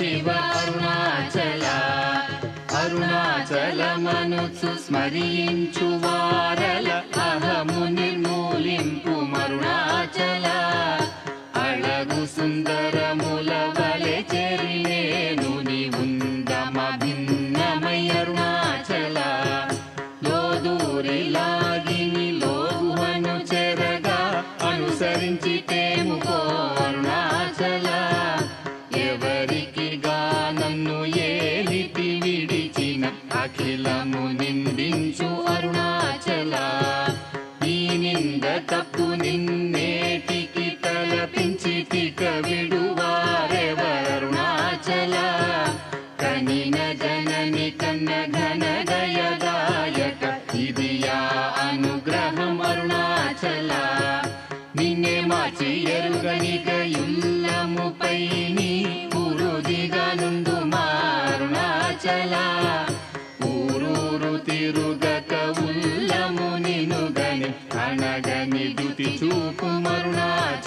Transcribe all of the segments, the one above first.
शिव అరుణాచల. అరుణాచలమనుచు స్మరించు వారల. అహముని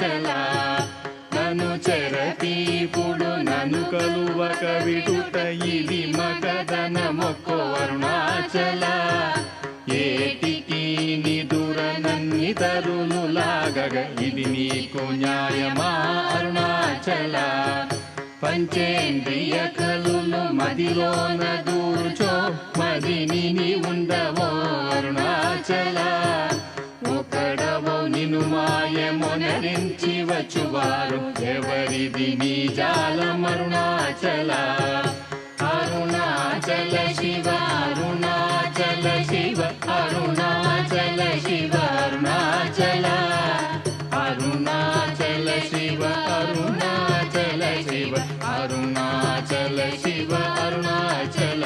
చలా నను చెరతీపుడు నను కలువక విడుట ఇది మగదన మొక్కో అరుణాచల. ఏటికి నిదుర నన్ని తరులు లాగగ ఇది నీకు న్యాయమా అరుణాచల. పంచేంద్రియ కలులు మదిలోన దూర్చో మదిని ఉండవో అరుణాచల. నినుమాయమునరించి వచ్చువారు ఎవరిది నీ జాలమరుణాచల అరుణాచల శివ అరుణాచల శివ అరుణాచల శివ అరుణాచల అరుణాచల శివ అరుణాచల శివ అరుణాచల శివ అరుణాచల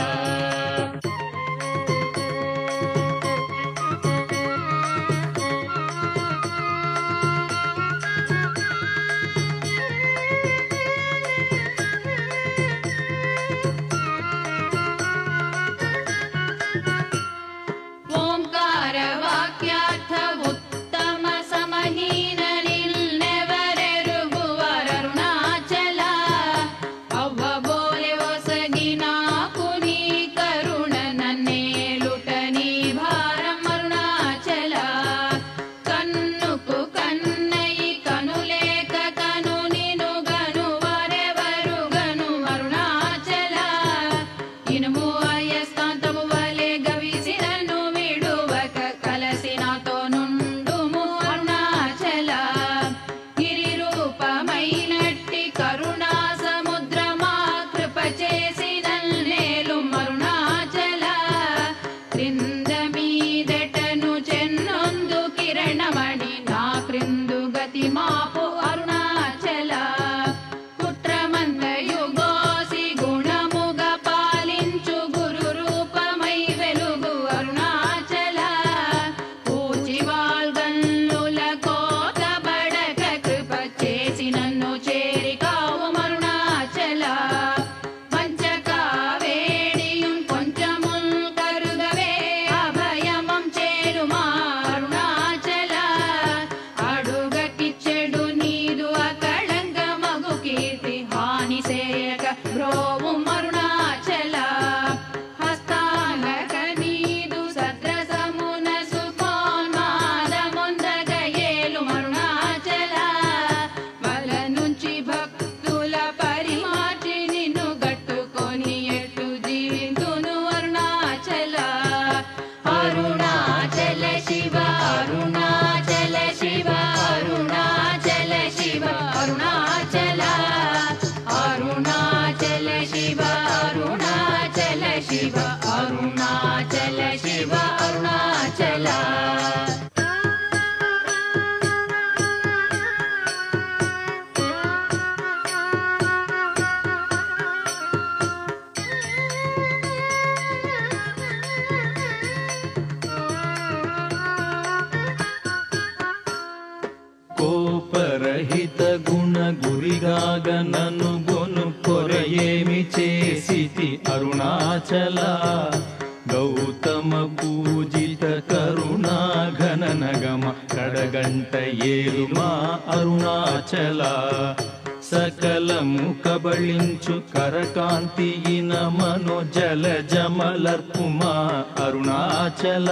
సకలము కబళించు కరకాంతియిన మనో జల జమలర్పుమా అరుణాచల.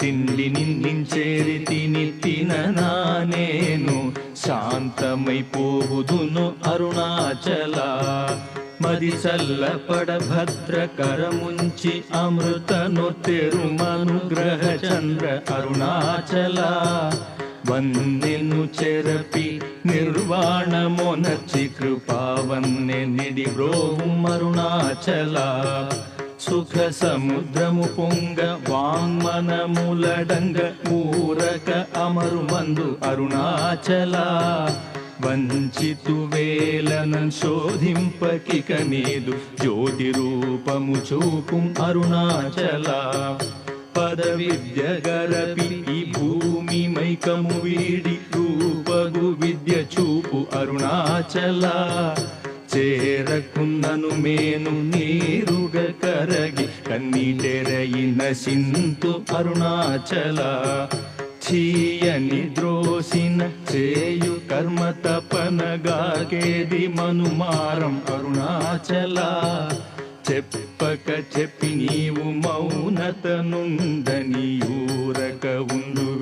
తిండి నిందించేరి తిని తిననా నేను శాంతమైపోదును అరుణాచల. మది చల్లపడ భద్ర కరముంచి అమృతను తెరుమనుగ్రహ చంద్ర అరుణాచల. వందెను చెరపి నిర్వాణమొనర్చి కృపావన్నె నిడి బ్రోహుం సుఖ సముద్రము పొంగ వాంగ్మనములడంగ ఊరక అమరు మందు అరుణాచల. వంచితు వేలన శోధింపకిక నీదు జ్యోతి రూపము చూపుం అరుణాచల. పద విద్య గరపి ఈ భూమి మైకము వీడి రూపగు విద్య చూపు అరుణాచల. చేరకున్నను మేను నీరుగ కరగి కన్నీటెరయిన సింతు అరుణాచల. చీయని ద్రోసిన చేయు కర్మ తపనగాకేది మనుమారం అరుణాచల. చెప్పక చెప్పి నీవు మౌనత నుందని ఊరక ఉండు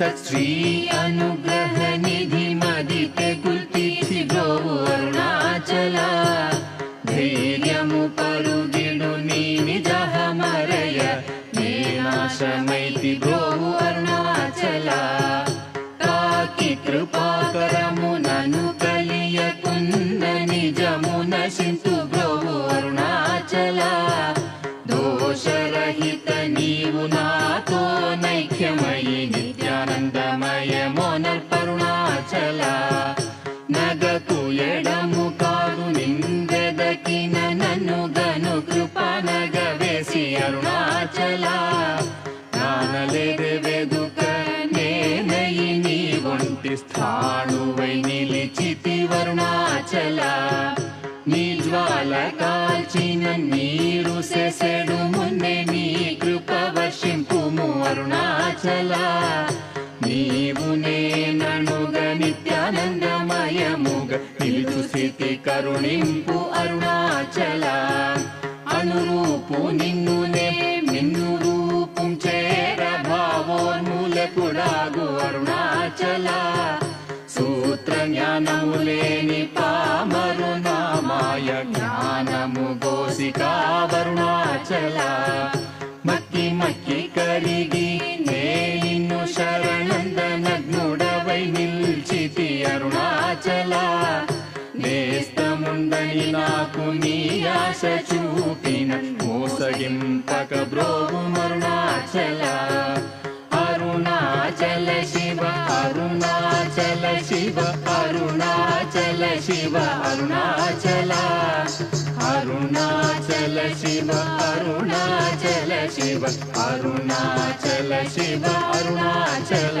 సత్శ్రీ అనుగ్రహ నిధి మదితే గుల్తీసి బ్రోవు అరుణాచల ధైర్యము పరుగిడు నీ నిజహ మరయ నేనాశమైతి బ్రోవు అరుణాచల కాకి కృపాకరము నను కలియకున్న నిజము నశింతు బ్రోవు అరుణాచల దోషరహిత నీవు నాతో ఆనందమయమో నర్పరుణాచలా నగకు ఎడము కాదు నిందెదకిన నన్ను గను కృప నగవేసి అరుణాచలా. నానలేదెవెదుక నేనయి నీ ఒంటి స్థాణువై నిలిచితి వరుణాచలా నీ జ్వాల కాల్చిన నీరు సెసెడు మున్నే నీ కృప వర్షింపుము అరుణాచలా. నీవు నేననుగ నిత్యానందమయముగ నిలుచు స్థితి కరుణింపు అరుణాచల. అనురూపు నిన్ను నే నిన్ను రూపం చేర భావోన్మూలకుడాగు అరుణాచల. సూత్ర జ్ఞానము లేని పామరు నామాయ జ్ఞానము గోసికా వరుణాచల నాకు నీ ఆశ చూపిన మోసగింపక బ్రోగు మరుణాచల. అరుణాచల శివ అరుణాచల శివ అరుణాచల శివ అరుణాచల. అరుణాచల శివ అరుణాచల శివ అరుణాచల శివ అరుణాచల.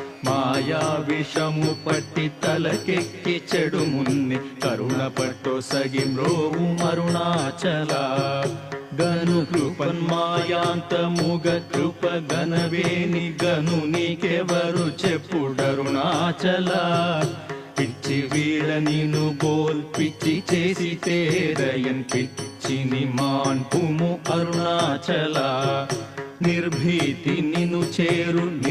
మాయా విషము పట్టి తలకెక్కి చెడు మున్ని కరుణ పట్టో సగి మ్రోవు అరుణాచల గను కృపన్ మాయాంతముగ కృప గనవేని గను నీకెవరు చెప్పుడరుణాచల. పిచ్చి వీడ నిను బోల్ పిచ్చి చేసి తేరయన్ పిచ్చిని మాన్పుము అరుణాచల. నిర్భీతి నిను చేరు నిర్భీతు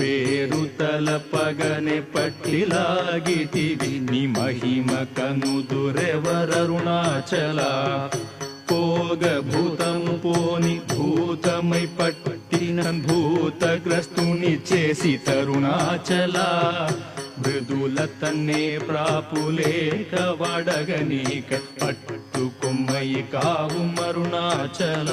పేరు తల పట్టిలాగితివి నీ మహిమ కనుదురెవరరుణాచల పోగ భూతము పోని భూతమై పట్టిన భూతగ్రస్తుని చేసి తరుణాచల. మృదుల తన్నే ప్రాపులేక వడగనీక పట్టుకొమ్మయి కావు మరుణాచల.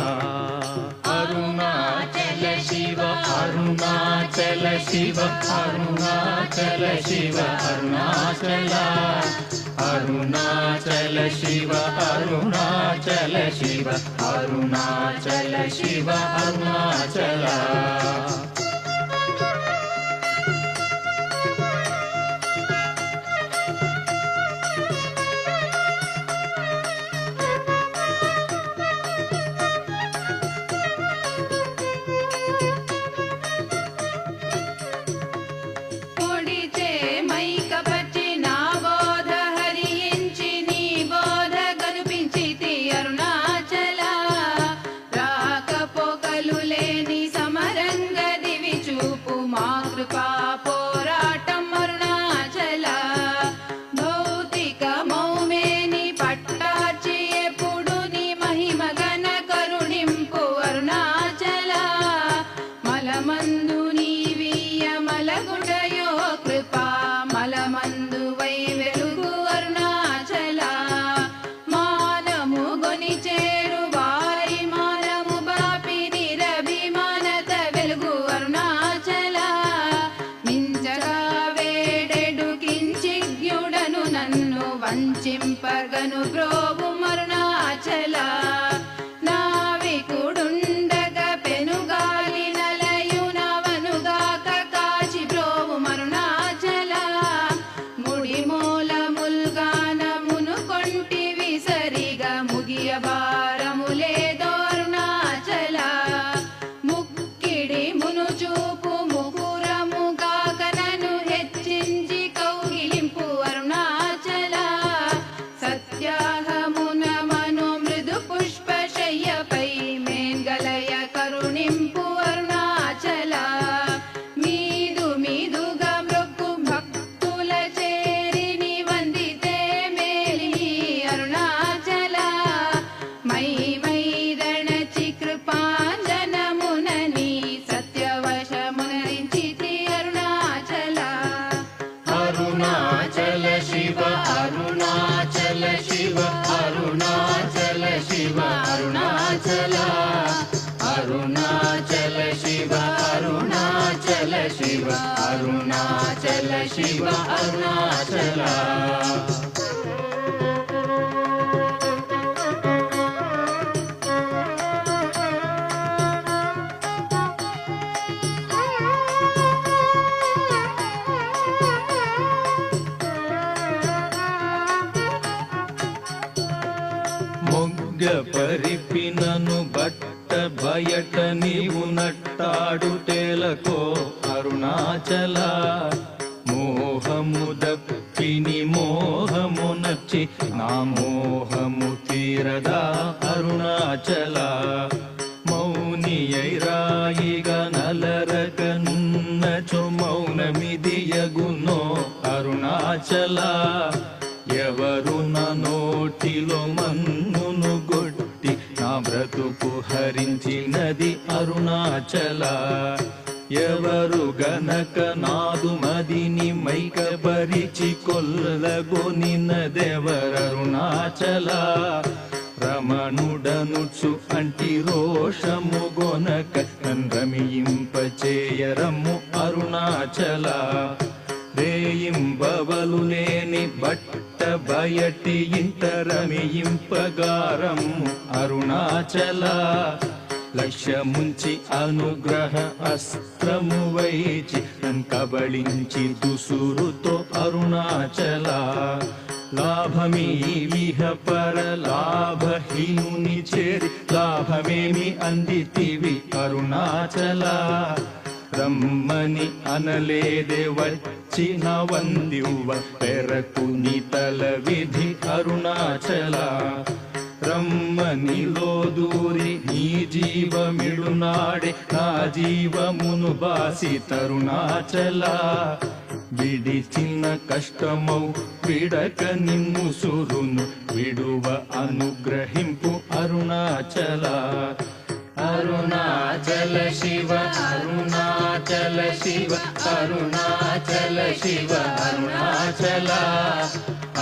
అరుణాచల శివ అరుణాచల శివ అరుణాచల శివ అరుణాచల. అరుణాచల శివ అరుణాచల శివ అరుణాచల శివ అరుణాచల. Bye. అరుణాచల. పరిపినను బట్ట బయట నీవు నట్టాడు తేలకో అరుణాచల. మోహము నా మోహము తీరదా అరుణాచల మౌనియైరాయిగ నలరకన్నచు మౌనమిదియగునో అరుణాచల ఎవరు నా నోటిలో మన్నును గొట్టి నా బ్రతుకు హరించినది అరుణాచల. ఎవరు గనక నాదు మదిని మైకపరిచి కొల్లగొనినదెవరరుణాచల రమణుడనుచు అంటి రోషము గొనక రమియింపచేయరము అరుణాచల. రేయింబవలు లేని బట్ట బయటి ఇంటరమియింపగారము అరుణాచల. లక్ష్యముంచి అనుగ్రహ అస్త్రము వైచి కబళించి దుసురుతో అరుణాచల. లాభమీ విహ పర లాభహీనుని చేరి లాభమేమి అందితివి అరుణాచల. రమ్మని అనలేదే వచ్చిన వందివ్వ పెరకు తల విధి అరుణాచల. రమ్మనిలో దూరి నీ జీవమిడునాడే నా జీవమును బాసి తరుణాచల విడిచిన కష్టమౌ విడక నిమ్ము సురును విడువ అనుగ్రహింపు అరుణాచల అరుణాచల శివ అరుణాచల శివ అరుణాచల శివ అరుణాచల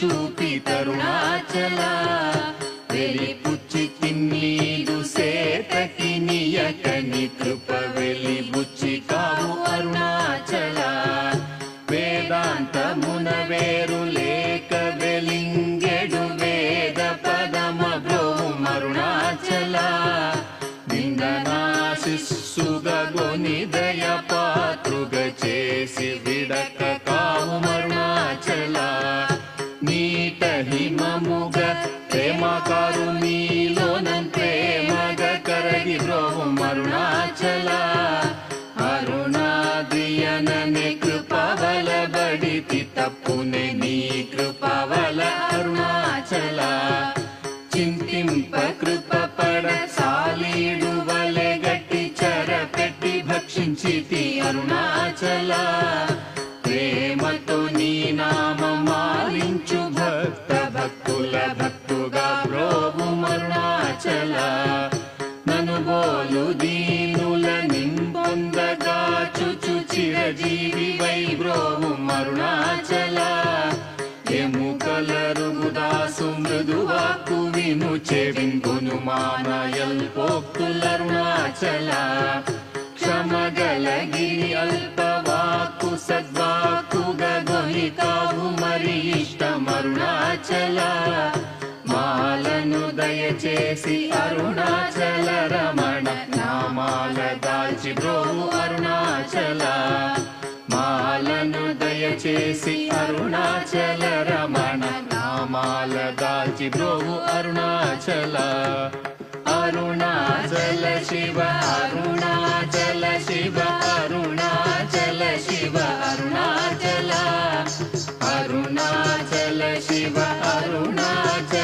చూపి తరుణాచలా. అరుణాదియననే కృపవల బడితి నీ కృపవల అరుణాచల. చింతింప కృప పడ సాలీడు వలె గట్టి చర పెట్టి భక్షించితి అరుణాచల. ప్రేమతో నీ నామ చిరజీవి వైబ్రోము అరుణాచల ఎముకలరుగుదాసు మృదువాకు విను చెవింగును మానయల్ పోక్తులరుణాచల. క్షమగలగిరి అల్పవాకు సద్వాకు గొని కావు మరి ఇష్టమరుణాచల నామాలను దయచేసి అరుణాచల రమణ నామాల దాల్చి బ్రోవు అరుణాచల. మాలను దయచేసి అరుణాచల రమణ నామాల దాల్చి బ్రోవు అరుణాచల. అరుణాచల శివ అరుణాచల శివ అరుణాచల శివ అరుణాచల. అరుణాచల శివ